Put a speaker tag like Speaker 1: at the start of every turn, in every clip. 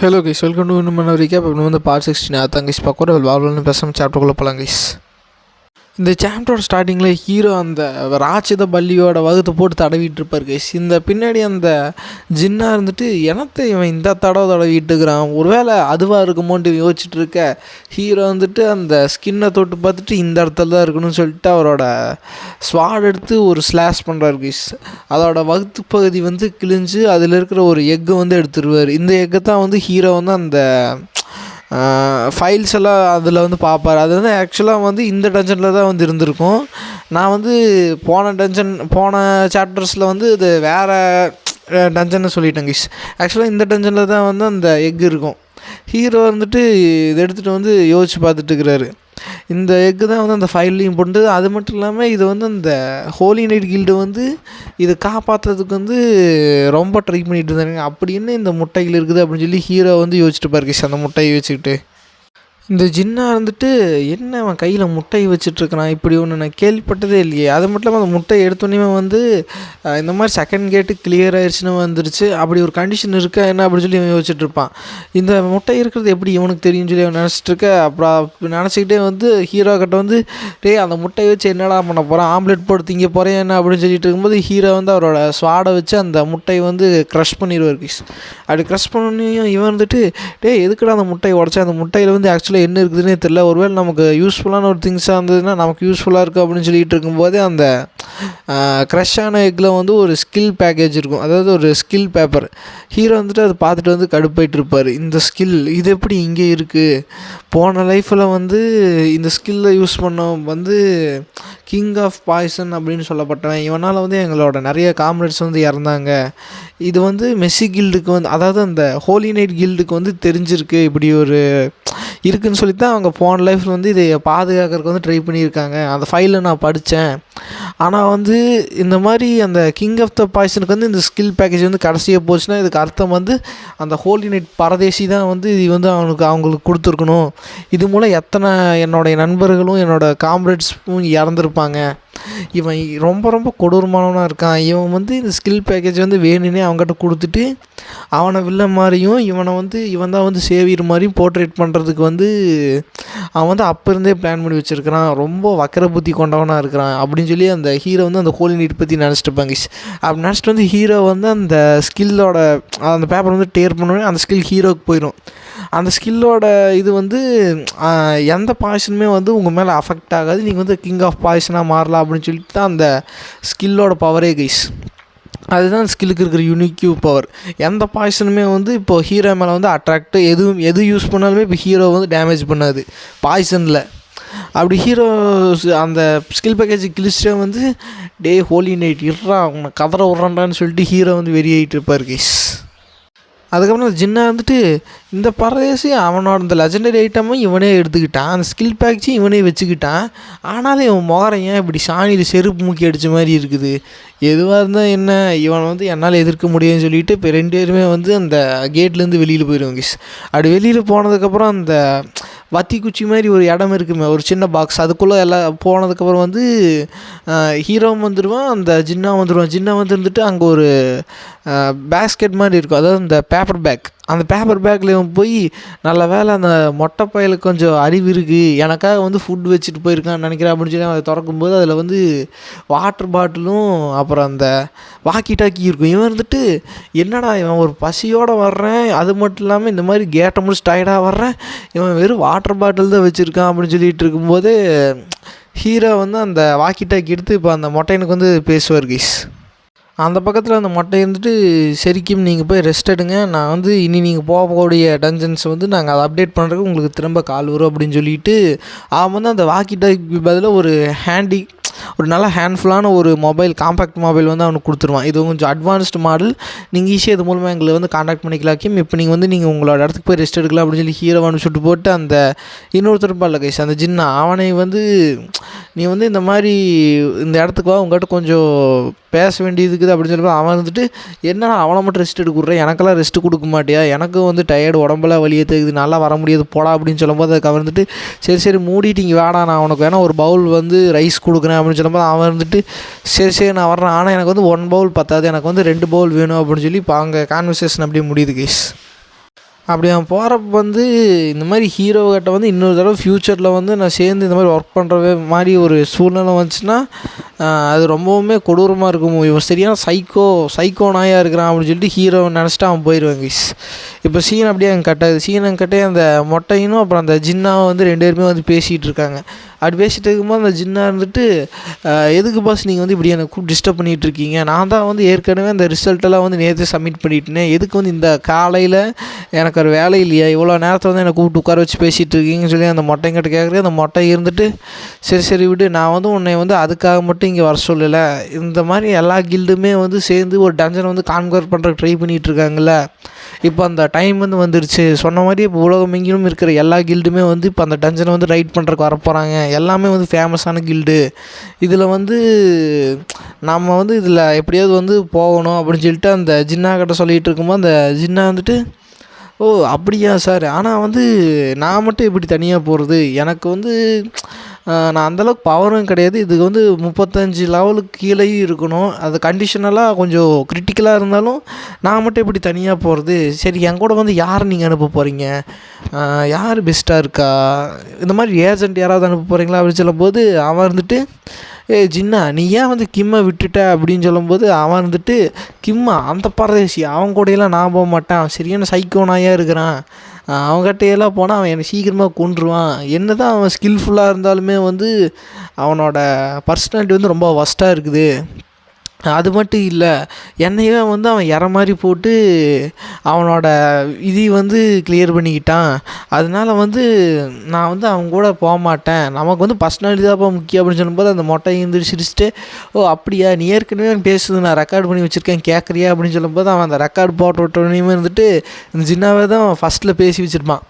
Speaker 1: Hello guys welcome to இன்னும் பண்ண வரைக்கும் இப்போ வந்து பார்ட் சிக்ஸ்டின் அதான் கைஸ் பக்கோட வால்வல்னு பேசாமல் சாப்டர்குள்ளே போகலாம் கைஸ் இந்த சாப்டரோட ஸ்டார்டிங்கில் ஹீரோ அந்த ராட்சத பள்ளியோட வகுத்தை போட்டு தடவிட்டு இருப்பார் கைஸ் இந்த பின்னாடி அந்த ஜின்னா இருந்துட்டு எனத்தை இவன் இந்த தடவை தடவிட்டு இருக்கிறான்? ஒருவேளை அதுவாக இருக்குமோன்ட்டு யோசிச்சுட்டு இருக்க ஹீரோ வந்துட்டு அந்த ஸ்கின்னை தொட்டு பார்த்துட்டு இந்த இடத்துல தான் இருக்கணும்னு சொல்லிட்டு அவரோட ஸ்வாட் எடுத்து ஒரு ஸ்லாஷ் பண்ணுறாரு கைஸ் அதோட வகுத்து பகுதி வந்து கிழிஞ்சு அதில் இருக்கிற ஒரு எக்கை வந்து எடுத்துருவார். இந்த எக்கை தான் வந்து ஹீரோ வந்து அந்த ஃபைல்ஸ் எல்லாம் அதில் வந்து பார்ப்பார் அது வந்து ஆக்சுவலாக வந்து இந்த டென்ஷனில் தான் வந்து இருந்திருக்கும். நான் வந்து போன டென்ஷன் போன சாப்டர்ஸில் வந்து இது வேறு டென்ஷன்னு சொல்லிட்டேன் கிஷ் ஆக்சுவலாக இந்த டென்ஷனில் தான் வந்து அந்த எக் இருக்கும். ஹீரோ வந்துட்டு இதை எடுத்துகிட்டு வந்து யோசிச்சு பார்த்துட்டு இருக்கிறாரு. இந்த எக்கு தான் வந்து அந்த ஃபைல்லையும் போட்டு அது மட்டும் இல்லாமல் இது வந்து அந்த ஹோலி நைட் கில்டு வந்து இதை காப்பாற்றுறதுக்கு வந்து ரொம்ப ட்ரை பண்ணிகிட்டு இருந்தாங்க. அப்படின்னு இந்த முட்டைகள் இருக்குது அப்படின்னு சொல்லி ஹீரோ வந்து யோசிச்சுட்டு பாரு அந்த முட்டையை வச்சுக்கிட்டு. இந்த ஜின்னா இருந்துட்டு என்ன அவன் கையில் முட்டை வச்சுட்ருக்கிறான்? இப்படி ஒன்று நான் கேள்விப்பட்டதே இல்லையே. அது மட்டும் இல்லாமல் அந்த முட்டை எடுத்தோன்னே வந்து இந்த மாதிரி செகண்ட் கேட்டு கிளியர் ஆயிடுச்சுன்னு வந்துருச்சு. அப்படி ஒரு கண்டிஷன் இருக்கா? என்ன? அப்படின்னு சொல்லி இவன் யோசிச்சுட்டு இருப்பான் இந்த முட்டை இருக்கிறது எப்படி இவனுக்கு தெரியும்னு சொல்லி அவன் நினச்சிட்டு இருக்க அப்புறம் நினச்சிக்கிட்டே வந்து ஹீரோ கிட்ட வந்து டேய் அந்த முட்டையை வச்சு என்னடா பண்ண போகிறான் ஆம்லெட் போட்டு திங்க போகிறேன் என்ன? அப்படின்னு சொல்லிட்டு இருக்கும்போது ஹீரோ வந்து அவரோட ஸ்வாடை வச்சு அந்த முட்டையை வந்து க்ரஷ் பண்ணிடுவார் கிஸ் அப்படி க்ரஷ் பண்ணியும் இவன் வந்துட்டு டேய் எதுக்குடா அந்த முட்டையை உடச்சா? அந்த முட்டையில் வந்து என்ன இருக்குதுன்னே தெரில ஒருவேளை நமக்கு யூஸ்ஃபுல்லான ஒரு திங்ஸாக இருந்ததுன்னா நமக்கு யூஸ்ஃபுல்லாக இருக்குது அப்படின்னு சொல்லிகிட்டு இருக்கும்போதே அந்த க்ரஷ்ஷான எக்கில் வந்து ஒரு ஸ்கில் பேக்கேஜ் இருக்கும். அதாவது ஒரு ஸ்கில் பேப்பர் ஹீரோ வந்துட்டு அதை பார்த்துட்டு வந்து கடுப்பாயிட்டு இருப்பார். இந்த ஸ்கில் இது எப்படி இங்கே இருக்குது போன லைஃப்பில் வந்து இந்த ஸ்கில்லை யூஸ் பண்ண வந்து கிங் ஆஃப் பாய்சன் அப்படின்னு சொல்லப்பட்டவன். இவனால் வந்து எங்களோட நிறைய காம்ரேட்ஸ் வந்து இறந்தாங்க. இது வந்து மெஸ்ஸி கில்டுக்கு வந்து அதாவது அந்த ஹோலி நைட் கில்டுக்கு வந்து தெரிஞ்சிருக்கு. இப்படி ஒரு இருக்குதுன்னு சொல்லி தான் அவங்க போன லைஃப்பில் வந்து இதை பாதுகாக்கிறதுக்கு வந்து ட்ரை பண்ணியிருக்காங்க. அந்த ஃபைலில் நான் படித்தேன் ஆனால் வந்து இந்த மாதிரி அந்த கிங் ஆஃப் த பாய்சனுக்கு வந்து இந்த ஸ்கில் பேக்கேஜ் வந்து கடைசியாக போச்சுன்னா இதுக்கு அர்த்தம் வந்து அந்த ஹோலி நைட் பரதேசி தான் வந்து இது வந்து அவனுக்கு அவங்களுக்கு கொடுத்துருக்கணும். இது மூலம் எத்தனை என்னுடைய நண்பர்களும் என்னோடய காம்ரேட்ஸும் இறந்துருப்பாங்க. இவன் ரொம்ப ரொம்ப கொடூரமானவனாக இருக்கான். இவன் வந்து இந்த ஸ்கில் பேக்கேஜ் வந்து வேணும்னே அவங்ககிட்ட கொடுத்துட்டு அவனை வில்ல மாதிரியும் இவனை வந்து இவன் தான் வந்து சேவியர் மாதிரியும் போர்ட்ரேட் பண்ணுறதுக்கு வந்து அவன் வந்து அப்போ இருந்தே பிளான் பண்ணி வச்சுருக்கிறான். ரொம்ப வக்கர புத்தி கொண்டவனாக இருக்கிறான். அப்படின்னு சொல்லி அந்த ஹீரோ வந்து அந்த ஹோலி நீட் பற்றி நினச்சிட்டு இருப்பாங்க. அப்படி நினச்சிட்டு வந்து ஹீரோ வந்து அந்த ஸ்கில்லோட அந்த பேப்பர் வந்து டேர் பண்ணோடனே அந்த ஸ்கில் ஹீரோவுக்கு போயிடும் அந்த ஸ்கில்லோட இது வந்து எந்த பாய்சனுமே வந்து உங்கள் மேலே அஃபெக்ட் ஆகாது. நீங்கள் வந்து கிங் ஆஃப் பாய்சனாக மாறலாம் அப்படின்னு சொல்லிட்டு தான் அந்த ஸ்கில்லோட பவரே கைஸ் அதுதான் ஸ்கில்லுக்கு இருக்கிற யூனிக்யூ பவர் எந்த பாய்சனுமே வந்து இப்போ ஹீரோ மேலே வந்து அட்ராக்ட் எதுவும் எது யூஸ் பண்ணாலுமே இப்போ ஹீரோ வந்து டேமேஜ் பண்ணாது. பாய்சனில் அப்படி ஹீரோ அந்த ஸ்கில் பேக்கேஜ் கிழிச்சிட்டே வந்து டே ஹோலி நைட் இட்றா உன்னை கதற விட்றான்டான்னு சொல்லிட்டு ஹீரோ வந்து வெறியாகிட்டு இருப்பார் கைஸ் அதுக்கப்புறம் ஜின்னா வந்துட்டு இந்த பரதேசி அவனோட இந்த லெஜண்டரி ஐட்டமும் இவனே எடுத்துக்கிட்டான். அந்த ஸ்கில் பேக்ஸையும் இவனே வச்சுக்கிட்டான். ஆனாலும் இவன் முகரம் ஏன் இப்படி சாணியில் செருப்பு முக்கி அடித்த மாதிரி இருக்குது? எதுவாக இருந்தால் என்ன? இவன் வந்து என்னால் எதிர்க்க முடியும்னு சொல்லிட்டு இப்போ ரெண்டு பேருமே வந்து அந்த கேட்லேருந்து வெளியில் போயிடுவாங்க அப்படி வெளியில் போனதுக்கப்புறம் அந்த வத்தி குச்சி மாதிரி ஒரு இடம் இருக்குமே ஒரு சின்ன பாக்ஸ் அதுக்குள்ளே எல்லாம் போனதுக்கப்புறம் வந்து ஹீரோவும் வந்துடுவான் அந்த ஜின்னா வந்துடுவான் ஜின்னா வந்து இருந்துட்டு அங்கே ஒரு பேஸ்கெட் மாதிரி இருக்கும். அதாவது இந்த பேப்பர் பேக் அந்த பேப்பர் பேக்கில் இவன் போய் நல்ல வேளை அந்த மொட்டை பயலுக்கு கொஞ்சம் அறிவு இருக்குது எனக்காக வந்து ஃபுட் வச்சுட்டு போயிருக்கான்னு நினைக்கிறேன் அப்படின்னு சொல்லி அதை திறக்கும்போது அதில் வந்து வாட்டர் பாட்டிலும் அப்புறம் அந்த வாக்கி டாக்கி இருக்கும். இவன் இருந்துட்டு என்னடா இவன் ஒரு பசியோடு வர்றேன். அது மட்டும் இல்லாமல் இந்த மாதிரி கேட்டை முடிச்சு டயர்டாக வர்றேன். இவன் வெறும் வாட்டர் பாட்டில் தான் வச்சுருக்கான் அப்படின்னு சொல்லிட்டு இருக்கும்போது ஹீரோ வந்து அந்த வாக்கி டாக்கி எடுத்து இப்போ அந்த மொட்டைனுக்கு வந்து பேசுவார் கீஸ் அந்த பக்கத்தில் அந்த மொட்டை இருந்துட்டு சரிக்கும் நீங்கள் போய் ரெஸ்ட் எடுங்க. நான் வந்து இனி நீங்கள் போகக்கூடிய டஞ்சன்ஸ் வந்து நாங்கள் அதை அப்டேட் பண்ணுறதுக்கு உங்களுக்கு திரும்ப கால் வரும் அப்படின்னு சொல்லிட்டு அவன் வந்து அந்த வாக்கி டாக்கி பதிலாக ஒரு ஹேண்டி ஒரு நல்ல ஹேண்ட்ஃபுல்லான ஒரு மொபைல் காம்பேக்ட் மொபைல் வந்து அவனுக்கு கொடுத்துருவான். இது கொஞ்சம் அட்வான்ஸ்டு மாடல் நீங்கள் ஈஸியாக இது மூலமாக எங்களை வந்து காண்டாக்ட் பண்ணிக்கலாக்கும் இப்போ நீங்கள் வந்து நீங்கள் உங்களோட இடத்துக்கு போய் ரெஸ்ட் எடுக்கலாம் அப்படின்னு சொல்லி ஹீரோ அனுப்பிச்சுட்டு போட்டு அந்த இன்னொருத்தர் பால்ல கைஸ் அந்த ஜின்னா அவனை வந்து நீ வந்து இந்த மாதிரி இந்த இடத்துக்கு வா உங்கள்கிட்ட கொஞ்சம் பேச வேண்டியது இருக்குது அப்படின்னு சொல்லி அவன் வந்துட்டு என்னடா அவனை மட்டும் ரெஸ்ட் எடுக்க விட்றேன் எனக்கெல்லாம் ரெஸ்ட் கொடுக்க மாட்டியா? எனக்கும் வந்து டயர்டு உடம்பெல்லாம் வலியே தெரியுது நல்லா வர முடியாது போடா அப்படின்னு சொல்லும்போது அதுக்கு அவன் வந்துட்டு சரி சரி மூடிட்டு இங்கே வேடா நான் உனக்கு வேணா ஒரு பவுல் வந்து ரைஸ் கொடுக்குறேன் அப்படின்னு சொல்லும்போது அவன் வந்துட்டு சரி சரி நான் வர்றேன். ஆனால் எனக்கு வந்து ஒன் பவுல் பத்தாது எனக்கு வந்து ரெண்டு பவுல் வேணும் அப்படின்னு சொல்லி இப்போ அங்கே கான்வர்சேஷன் அப்படியே முடியுது கேஸ் அப்படி அவன் போகிறப்ப வந்து இந்த மாதிரி ஹீரோக்கிட்ட வந்து இன்னொரு தடவை ஃப்யூச்சரில் வந்து நான் சேர்ந்து இந்த மாதிரி ஒர்க் பண்ணுற மாதிரி ஒரு சூழ்நிலை வந்துச்சுன்னா அது ரொம்பவுமே கொடூரமாக இருக்கும். இவன் சரியான சைக்கோ சைக்கோ நாயாக இருக்கிறான் அப்படின்னு சொல்லிட்டு ஹீரோ நினச்சிட்டு அவன் போயிடுவான் கைஸ் இப்போ சீன் அப்படியே அங்கே கட்டாது சீன் அங்கே கட்டே அந்த மொட்டையினும் அப்புறம் அந்த ஜின்னாவும் வந்து ரெண்டு பேருமே வந்து பேசிகிட்டு இருக்காங்க. அப்படி பேசிகிட்டு இருக்கும்போது அந்த ஜின்னா இருந்துட்டு எதுக்கு பாஸ் நீங்கள் வந்து இப்படி எனக்கு டிஸ்டர்ப் பண்ணிகிட்டு இருக்கீங்க நான் தான் வந்து ஏற்கனவே அந்த ரிசல்ட்டெல்லாம் வந்து நேற்று சப்மிட் பண்ணிட்டேனே. எதுக்கு வந்து இந்த காலையில் எனக்கு ஒரு வேலை இல்லையா? இவ்வளோ நேரத்தை வந்து என்னை கூப்பிட்டு உட்கார வச்சு பேசிகிட்டு இருக்கீங்கன்னு சொல்லி அந்த மொட்டைங்கிட்ட கேட்குறது அந்த மொட்டை இருந்துட்டு சரி சரி விடு. நான் வந்து உன்னை வந்து அதுக்காக மட்டும் இங்கே வர சொல்லலை. இந்த மாதிரி எல்லா கில்டுமே வந்து சேர்ந்து ஒரு டஞ்சனை வந்து கான்கவர் பண்ணுறதுக்கு ட்ரை பண்ணிகிட்டு இருக்காங்கல்ல இப்போ அந்த டைம் வந்து வந்துருச்சு. சொன்ன மாதிரி இப்போ உலகம் எங்கிலும் இருக்கிற எல்லா கில்டுமே வந்து இப்போ அந்த டஞ்சனை வந்து ரைட் பண்ணுறக்கு வரப்போகிறாங்க எல்லாமே வந்து ஃபேமஸான கில்டு இதில் வந்து நம்ம வந்து இதில் எப்படியாவது வந்து போகணும் அப்படின்னு சொல்லிட்டு அந்த ஜின்னா கிட்ட சொல்லிகிட்டு இருக்கும்போது அந்த ஜின்னா வந்துட்டு ஓ அப்படியா சார் ஆனால் வந்து நான் மட்டும் எப்படி தனியாக போகிறது எனக்கு வந்து நான் அந்தளவுக்கு பவரும் கிடையாது. இதுக்கு வந்து முப்பத்தஞ்சு லெவலுக்கு கீழேயும் இருக்கணும். அது கண்டிஷனலாக கொஞ்சம் கிரிட்டிக்கலாக இருந்தாலும் நான் மட்டும் இப்படி தனியாக போகிறது சரி என் கூட வந்து யார் நீங்கள் அனுப்ப போகிறீங்க யார் பெஸ்ட்டாக இருக்கா? இந்த மாதிரி ஏஜென்ட் யாராவது அனுப்ப போகிறீங்களா அப்படின்னு சொல்லும்போது அவன் இருந்துட்டு ஏ ஜின்னா நீ ஏன் வந்து கிம்மை விட்டுட்ட? அப்படின்னு சொல்லும்போது அவன் வந்துட்டு கிம்மா அந்த பரதேசி அவன் கூடையெல்லாம் நான் போக மாட்டேன். சரியான சைக்கோனாயாக இருக்கிறான். அவன்கிட்டையெல்லாம் போனால் அவன் என்னை சீக்கிரமாக கொன்றுவான். என்ன தான் அவன் ஸ்கில்ஃபுல்லாக இருந்தாலுமே வந்து அவனோட பர்சனாலிட்டி வந்து ரொம்ப ஒஸ்ட்டாக இருக்குது. அது மட்டும் இல்லை என்னையே வந்து அவன் இற மாதிரி போட்டு அவனோட இதை வந்து கிளியர் பண்ணிக்கிட்டான். அதனால வந்து நான் வந்து அவன் கூட போக மாட்டேன். நமக்கு வந்து பர்சனாலிட்டி தான்ப்பா முக்கியம் அப்படின்னு சொல்லும்போது அந்த மொட்டை எழுந்திரிச்சு சிரிச்சுட்டு ஓ அப்படியா? நீ ஏற்கனவே பேசுது நான் ரெக்கார்ட் பண்ணி வச்சுருக்கேன் கேட்குறியா அப்படின்னு சொல்லும்போது அவன் அந்த ரெக்கார்ட் போட்டு விட்டோனையுமே இருந்துட்டு இந்த ஜின்னாவே தான் ஃபஸ்ட்டில் பேசி வச்சுருப்பான்.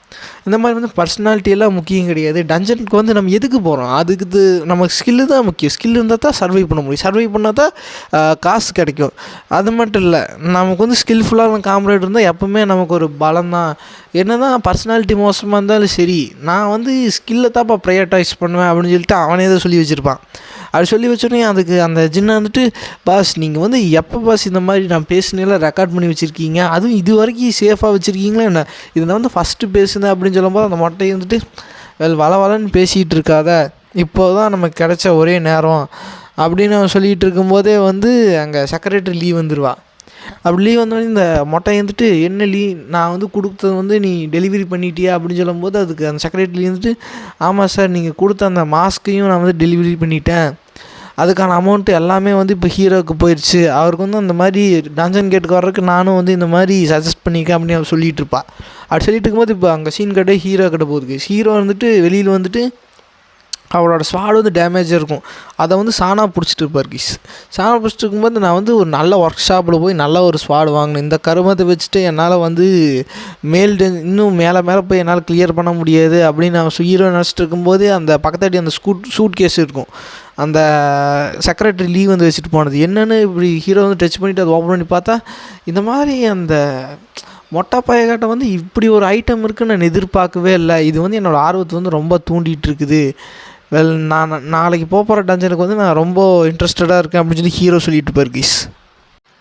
Speaker 1: இந்த மாதிரி வந்து பர்சனாலிட்டியெல்லாம் முக்கியம் கிடையாது. டஞ்சனுக்கு வந்து நம்ம எதுக்கு போகிறோம் அதுக்கு இது நமக்கு ஸ்கில்லு தான் முக்கியம். ஸ்கில் இருந்தால் தான் சர்வை பண்ண முடியும். சர்வை பண்ணால் தான் காசு கிடைக்கும். அது மட்டும் இல்லை நமக்கு வந்து ஸ்கில்ஃபுல்லான காம்ரேட் இருந்தால் எப்போவுமே நமக்கு ஒரு பலம் தான். என்ன தான் பர்சனாலிட்டி மோசமாக இருந்தாலும் சரி நான் வந்து ஸ்கில்லை தான்ப்பா ப்ரையர்டைஸ் பண்ணுவேன் அப்படின்னு சொல்லிட்டு அவனே தான் சொல்லி வச்சுருப்பான். அப்படி சொல்லி வச்சோடனே அதுக்கு அந்த ஜின்னா வந்துட்டு பாஸ் நீங்கள் வந்து எப்போ பாஸ் இந்த மாதிரி நான் பேசுனேலாம் ரெக்கார்ட் பண்ணி வச்சுருக்கீங்க? அதுவும் இது வரைக்கும் சேஃபாக வச்சுருக்கீங்களா என்ன? இதில் வந்து ஃபஸ்ட்டு பேசுனேன் அப்படின்னு சொல்லும்போது அந்த மொட்டையை வந்துட்டு வெல் வள வளன்னு பேசிகிட்டு இருக்காத. இப்போ தான் நமக்கு கிடைச்ச ஒரே நேரம் அப்படின்னு அவன் சொல்லிகிட்டு இருக்கும்போதே வந்து அங்கே செக்ரட்டரி லீவ் வந்துடுவா அப்படி லீவ் வந்தோடனே இந்த மொட்டை வந்துட்டு என்ன லீ நான் வந்து கொடுத்தது வந்து நீ டெலிவரி பண்ணிட்டியா? அப்படின்னு சொல்லும்போது அதுக்கு அந்த செக்ரட்டரி வந்துட்டு ஆமாம் சார் நீங்கள் கொடுத்த அந்த மாஸ்க்கையும் நான் வந்து டெலிவரி பண்ணிட்டேன். அதுக்கான அமௌண்ட்டு எல்லாமே வந்து இப்போ ஹீரோவுக்கு போயிடுச்சு அவருக்கு வந்து அந்த மாதிரி டஞ்சன் கேட்டுக்கு வர்றதுக்கு நானும் வந்து இந்த மாதிரி சஜஸ்ட் பண்ணிக்க அப்படின்னு அவர் சொல்லிகிட்டு இருப்பா. அப்படி சொல்லிட்டு இருக்கும்போது இப்போ அங்கே சீன் கட்டே ஹீரோ கிட்ட போகுது. ஹீரோ வந்துட்டு வெளியில் வந்துட்டு அவரோட ஸ்வாடு வந்து டேமேஜாக இருக்கும். அதை வந்து சாணா பிடிச்சிட்டு இருப்பார் கிஸ். சாணா பிடிச்சிட்டு இருக்கும்போது நான் வந்து ஒரு நல்ல ஒர்க் ஷாப்பில் போய் நல்ல ஒரு ஸ்வாடு வாங்கினேன். இந்த கருமத்தை வச்சுட்டு என்னால் வந்து மேல் இன்னும் மேலே மேலே போய் என்னால் கிளியர் பண்ண முடியாது அப்படின்னு நான் ஹீரோ நினச்சிட்டு இருக்கும்போது அந்த பக்கத்தாடி அந்த ஸ்கூட் சூட் கேஸ் இருக்கும். அந்த செக்ரட்டரி லீவ் வந்து வச்சுட்டு போனது. என்னென்னு இப்படி ஹீரோ வந்து டச் பண்ணிவிட்டு அதை ஓப்பன் பண்ணி பார்த்தா இந்த மாதிரி அந்த மொட்டை பையகாட்டை வந்து இப்படி ஒரு ஐட்டம் இருக்குன்னு நான் எதிர்பார்க்கவே இல்லை. இது வந்து என்னோடய ஆர்வத்தை வந்து ரொம்ப தூண்டிகிட்டு இருக்குது. வெல் நான் நாளைக்கு போக போகிற டஞ்சனுக்கு வந்து நான் ரொம்ப இன்ட்ரெஸ்டடாக இருக்கேன் அப்படின்னு சொல்லி ஹீரோ சொல்லிட்டு போயிரு கீஸ்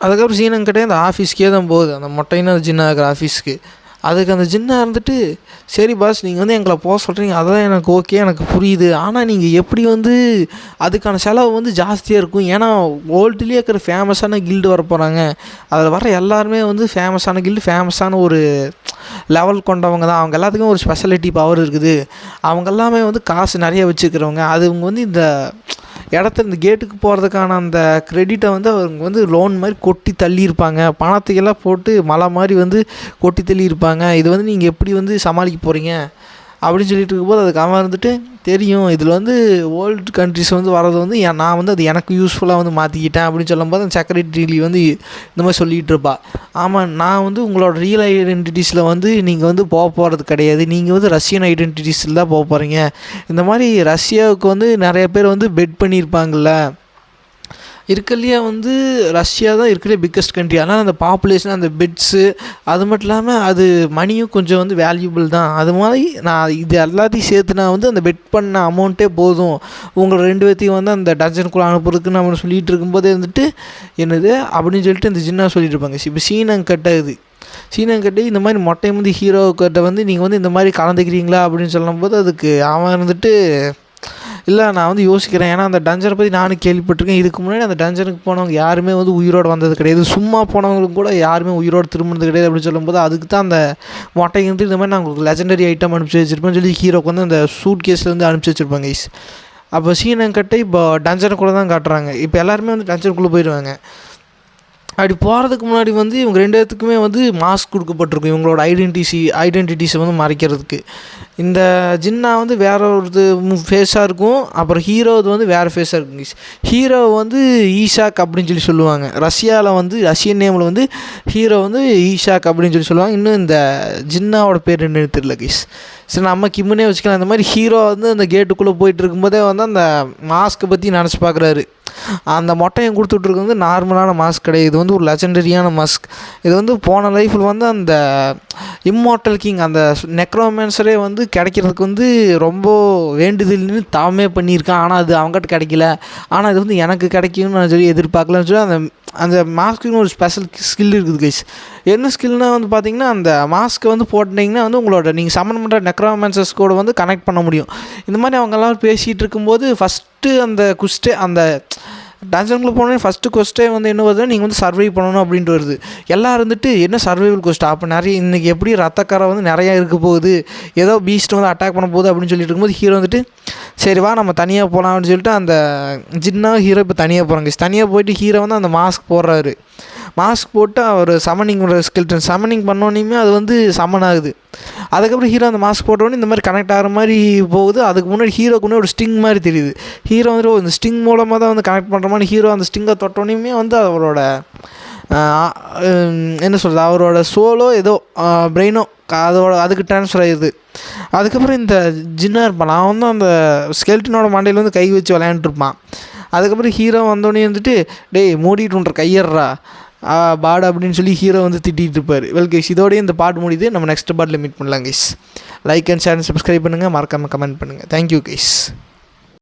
Speaker 1: அதுக்கப்புறம் சீனங்கிட்டே அந்த ஆஃபீஸ்க்கே தான் போகுது. அந்த மொட்டைன்னு ஜின்னா இருக்கிற ஆஃபீஸ்க்கு அதுக்கு அந்த ஜின்னா இருந்துட்டு சரி பாஸ் நீங்கள் வந்து எங்களை போக சொல்கிறீங்க அதெல்லாம் எனக்கு ஓகே எனக்கு புரியுது. ஆனால் நீங்கள் எப்படி வந்து அதுக்கான செலவு வந்து ஜாஸ்தியாக இருக்கும்? ஏன்னா வேர்ல்டுலேயே இருக்கிற ஃபேமஸான கில்டு வர போகிறாங்க அதில் வர எல்லாருமே வந்து ஃபேமஸான கில்டு ஃபேமஸான ஒரு லெவல் கொண்டவங்க தான். அவங்க எல்லாத்துக்கும் ஒரு ஸ்பெஷாலிட்டி பவர் இருக்குது. அவங்க எல்லாமே வந்து காசு நிறைய வச்சுக்கிறவங்க அது இவங்க வந்து இந்த இடத்துல இந்த கேட்டுக்கு போகிறதுக்கான அந்த க்ரெடிட்டை வந்து அவங்க வந்து லோன் மாதிரி கொட்டி தள்ளியிருப்பாங்க. பணத்தையெல்லாம் போட்டு மலை மாதிரி வந்து கொட்டி தள்ளியிருப்பாங்க. இது வந்து நீங்கள் எப்படி வந்து சமாளிக்க போகிறீங்க அப்படின்னு சொல்லிட்டு இருக்கும்போது அதுக்கு அவன் வந்துட்டு தெரியும். இதில் வந்து ஓல்டு கண்ட்ரிஸ் வந்து வர்றது வந்து நான் வந்து அது எனக்கு யூஸ்ஃபுல்லாக வந்து மாற்றிக்கிட்டேன் அப்படின்னு சொல்லும்போது அந்த செக்ரட்டரி வந்து இந்த மாதிரி சொல்லிகிட்டு இருப்பா. ஆமாம் நான் வந்து உங்களோட ரியல் ஐடென்டிட்டிஸில் வந்து நீங்கள் வந்து போக போகிறது கிடையாது. நீங்கள் வந்து ரஷ்யன் ஐடென்டிட்டிஸில் தான் போக போகிறீங்க இந்த மாதிரி ரஷ்யாவுக்கு வந்து நிறைய பேர் வந்து பெட் பண்ணியிருப்பாங்கள்ல இருக்கிறதுலையே வந்து ரஷ்யா தான் இருக்கிற பிக்கஸ்ட் கண்ட்ரி ஆனால் அந்த பாப்புலேஷன் அந்த பெட்ஸு அது மட்டும் இல்லாமல் அது மணியும் கொஞ்சம் வந்து வேல்யூபிள் தான். அது மாதிரி நான் இது எல்லாத்தையும் சேர்த்து நான் வந்து அந்த பெட் பண்ண அமௌண்ட்டே போதும். உங்களை ரெண்டு பேர்த்தையும் வந்து அந்த டஜனுக்குள்ளே அனுப்புறதுக்கு நம்ம சொல்லிகிட்டு இருக்கும்போதே வந்துட்டு என்னது? அப்படின்னு சொல்லிட்டு இந்த ஜின்னா சொல்லிட்டு இருப்பாங்க. இப்போ சீனம் கட்டாகுது கட்டி இந்த மாதிரி மொட்டை வந்து கிட்ட வந்து நீங்கள் வந்து இந்த மாதிரி கலந்துக்கிறீங்களா அப்படின்னு சொல்லும்போது அதுக்கு அவன் இருந்துட்டு இல்லை நான் வந்து யோசிக்கிறேன். ஏன்னா அந்த டஞ்சனை பற்றி நானும் கேள்விப்பட்டிருக்கேன். இதுக்கு முன்னாடி அந்த டஞ்சனுக்கு போனவங்க யாருமே வந்து உயிரோடு வந்தது கிடையாது. சும்மா போனவங்களுக்கு கூட யாருமே உயிரோடு திரும்பினது கிடையாது அப்படின்னு சொல்லும்போது அதுக்கு தான் அந்த மொட்டைங்க வந்து இந்த மாதிரி நான் உங்களுக்கு லெஜண்டரி ஐட்டம் அனுப்பிச்சி வச்சிருப்பேன்னு சொல்லி ஹீரோக்கு வந்து அந்த சூட் கேஸ்லேருந்து அனுப்பிச்சி வச்சிருப்பாங்க கைஸ் அப்போ சீனங்கட்டை இப்போ டஞ்சனுக்குள்ளே தான் காட்டுறாங்க. இப்போ எல்லாருமே வந்து டஞ்சனுக்குள்ளே போயிடுவாங்க அப்படி போகிறதுக்கு முன்னாடி வந்து இவங்க ரெண்டு பேர்த்துக்குமே வந்து மாஸ்க் கொடுக்கப்பட்டிருக்கும். இவங்களோட ஐடென்டிசி ஐடென்டிட்டிஸை வந்து மறைக்கிறதுக்கு. இந்த ஜின்னா வந்து வேற ஒரு ஃபேஸாக இருக்கும். அப்புறம் ஹீரோ வந்து வேறு ஃபேஸாக இருக்கும் ஹீரோ வந்து ஈஷாக் அப்படின்னு சொல்லி சொல்லுவாங்க. ரஷ்யாவில் வந்து ரஷ்யன் நேமில் வந்து ஹீரோ வந்து ஈஷாக் அப்படின்னு சொல்லி சொல்லுவாங்க. இன்னும் இந்த ஜின்னாவோட பேர் என்னன்னு தெரியல கீஸ் சரி நம்ம கிம்முனே வச்சுக்கலாம். இந்த மாதிரி ஹீரோ வந்து அந்த கேட்டுக்குள்ளே போயிட்டு இருக்கும்போதே வந்து அந்த மாஸ்க்கை பற்றி நினச்சி பார்க்குறாரு அந்த மொட்டையும் கொடுத்துட்ருக்கு வந்து நார்மலான மாஸ்க் கிடையாது. இது வந்து ஒரு லெஜெண்டரியான மாஸ்க் இது வந்து போன லைஃப்பில் வந்து அந்த இம்மார்ட்டல் கிங் அந்த நெக்ரோமேன்சரே வந்து கிடைக்கிறதுக்கு வந்து ரொம்ப வேண்டுதல்னு தாமே பண்ணியிருக்கான். ஆனால் அது அவங்ககிட்ட கிடைக்கல. ஆனால் இது வந்து எனக்கு கிடைக்கும்னு நான் சொல்லி எதிர்பார்க்கலன்னு சொல்லி அந்த அந்த மாஸ்க்குன்னு ஒரு ஸ்பெஷல் ஸ்கில் இருக்குது கைஸ் என்ன ஸ்கில்னால் வந்து பார்த்தீங்கன்னா அந்த மாஸ்க்கை வந்து போட்டிங்கன்னா வந்து உங்களோட நீங்கள் சம்மன் பண்ணுற நெக்ரோமேன்சஸ் கூட வந்து கனெக்ட் பண்ண முடியும். இந்த மாதிரி அவங்கெல்லாம் பேசிகிட்டு இருக்கும்போது ஃபஸ்ட்டு அந்த குஸ்டே அந்த டஞ்சனுக்குள்ளே போனோடனே ஃபஸ்ட்டு கொஸ்டே வந்து என்ன வருது நீங்கள் வந்து சர்வை பண்ணணும் அப்படின்ட்டு வருது. எல்லாம் இருந்துட்டு என்ன சர்வைவல் கொஸ்ட் அப்போ நிறைய இன்றைக்கி எப்படி ரத்தக்காரை வந்து நிறையா இருக்க போகுது? ஏதோ பீஸ்ட் வந்து அட்டாக் பண்ண போகுது அப்படின்னு சொல்லிட்டு இருக்கும்போது ஹீரோ வந்துட்டு சரி வா நம்ம தனியாக போகலாம் அப்படின்னு சொல்லிட்டு அந்த ஜின்னா ஹீரோ இப்போ தனியாக போகிறாங்க தனியாக போயிட்டு ஹீரோ வந்து அந்த மாஸ்க் போடுறாரு. மாஸ்க் போட்டு அவர் சமனிங் ஸ்கில்டன் சமனிங் பண்ணோன்னே அது வந்து சமன் ஆகுது. அதுக்கப்புறம் ஹீரோ அந்த மாஸ்க் போட்டோன்னே இந்த மாதிரி கனெக்ட் ஆகிற மாதிரி போகுது. அதுக்கு முன்னாடி ஹீரோக்கு முன்னாடி ஒரு ஸ்டிங் மாதிரி தெரியுது. ஹீரோ வந்து இந்த ஸ்டிங் மூலமாக தான் வந்து கனெக்ட் பண்ணுற மாதிரி ஹீரோ அந்த ஸ்டிங்கை தொட்டோன்னே வந்து அவரோட என்ன சொல்கிறது அவரோட சோலோ ஏதோ பிரெயினோ அதோட அதுக்கு ட்ரான்ஸ்ஃபர் ஆகிடுது அதுக்கப்புறம் இந்த ஜின்னா இருப்பான். நான் வந்து அந்த ஸ்கெல்டனோட மண்டையில் வந்து கை வச்சு விளையாண்டுருப்பான் அதுக்கப்புறம் ஹீரோ வந்தோடனே வந்துட்டு டேய் மூடிட்டுன்ற கையறா. பாடு அப்படின்னு சொல்லி ஹீரோ வந்து திட்டிகிட்டு இருப்பார். வெல் கைஸ் இதோடய இந்த பாட்டு முடியுது. நம்ம நெக்ஸ்ட் பாட்டில் மீட் பண்ணலாம் guys like and share subscribe பண்ணுங்கள் மறக்காமல் கமெண்ட் பண்ணுங்கள் தேங்க்யூ கைஸ்